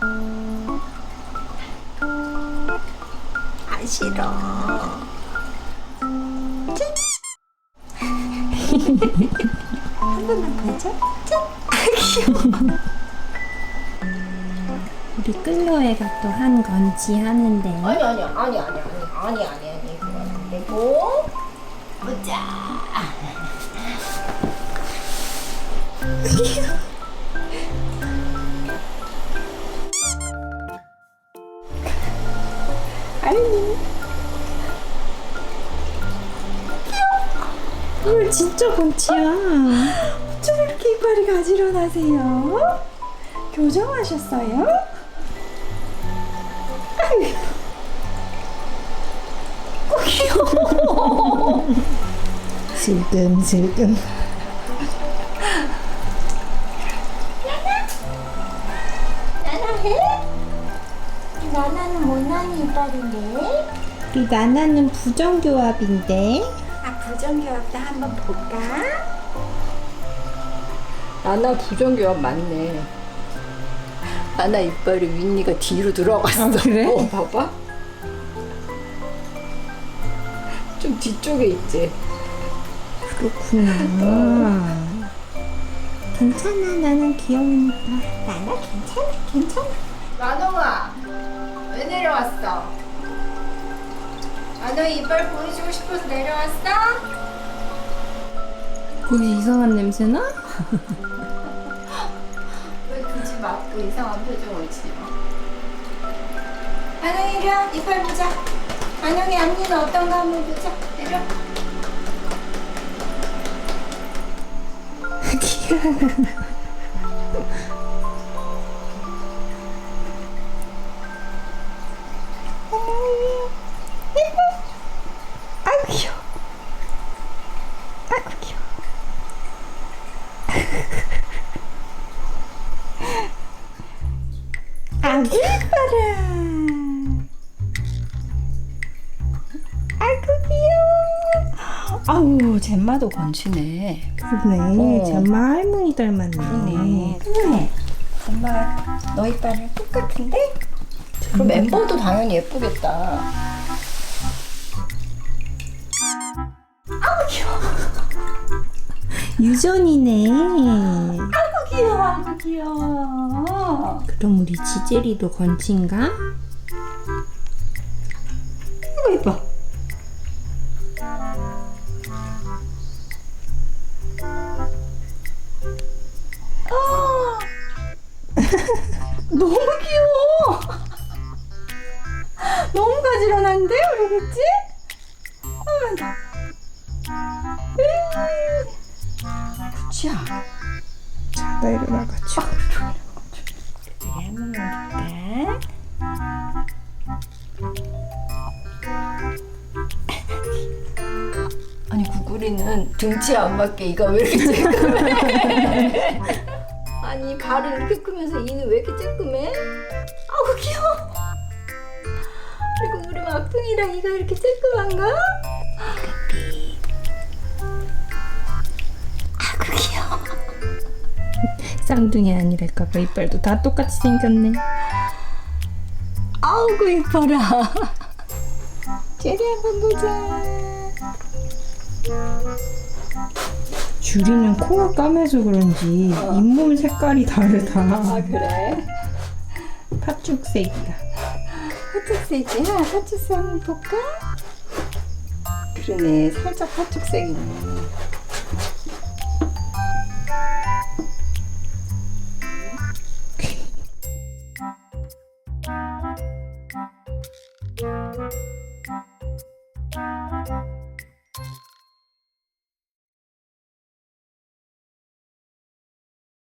아 싫어 한 번만 보자 우리 끌로애가 또 한 건지 하는데. 아니 아니 아니 아니 아니 아니 아니 아니 그거 안 되고 보자. 이거 진짜 건치야 어쩜 이렇게 이빨이 가지런하세요? 교정하셨어요? 어, 귀여워. 슬금슬금 나나 해? 나나는 못난이 이빨인데. 우리 나나는 부정교합인데 아 부정교합도 한번 볼까? 나나 부정교합 맞네. 나나 이빨이 윗니가 뒤로 들어갔어. 아, 그래? 어, 봐봐. 좀 뒤쪽에 있지. 그렇구나 괜찮아 나는 귀여우니까 나나 괜찮아 괜찮아. 왜 내려왔어? 만홍 이빨 보여주고 싶어서 내려왔어? 거기 이상한 냄새나? 왜 굳이 맞고 이상한 표정을 지어? 만홍이 이리 와, 이빨 보자. 만홍이 앞니는 어떤가 한번 보자. 내려. 아이고 아구 이뻐라 아이고 귀여워 아우, 잼마도 건치네. 그러네 어. 정말 할머니 닮았네 그래. 엄마 너 이빨은 똑같은데? 그럼 멤버도 당연히 예쁘겠다. 유전이네 아구 귀여워 아구 귀여워. 그럼 우리 지젤이도 건친가? 아이고 이뻐. 아, 너무 귀여워. 너무 가지런한데 우리 그치? 그치야. 자다 일어나가지고 우리 한번 볼까? 아니 구구리는 등치 안 맞게 이가 왜 이렇게 쬐끔해? 아니 발은 이렇게 크면서 이는 왜 이렇게 쬐끔해? 아우 귀여워. 그리고 우리 막둥이랑 이가 이렇게 쬐끔한가? 쌍둥이 아니랄까봐 이빨도 다 똑같이 생겼네 아우고 이뻐라. 제리 한번 보자. 주리는 코가 까매서 그런지 잇몸 색깔이 다르다 아 그래? 팥죽색이다 파축색이야? 파축색 한번 볼까? 그러네 살짝 파축색이네. Thank you.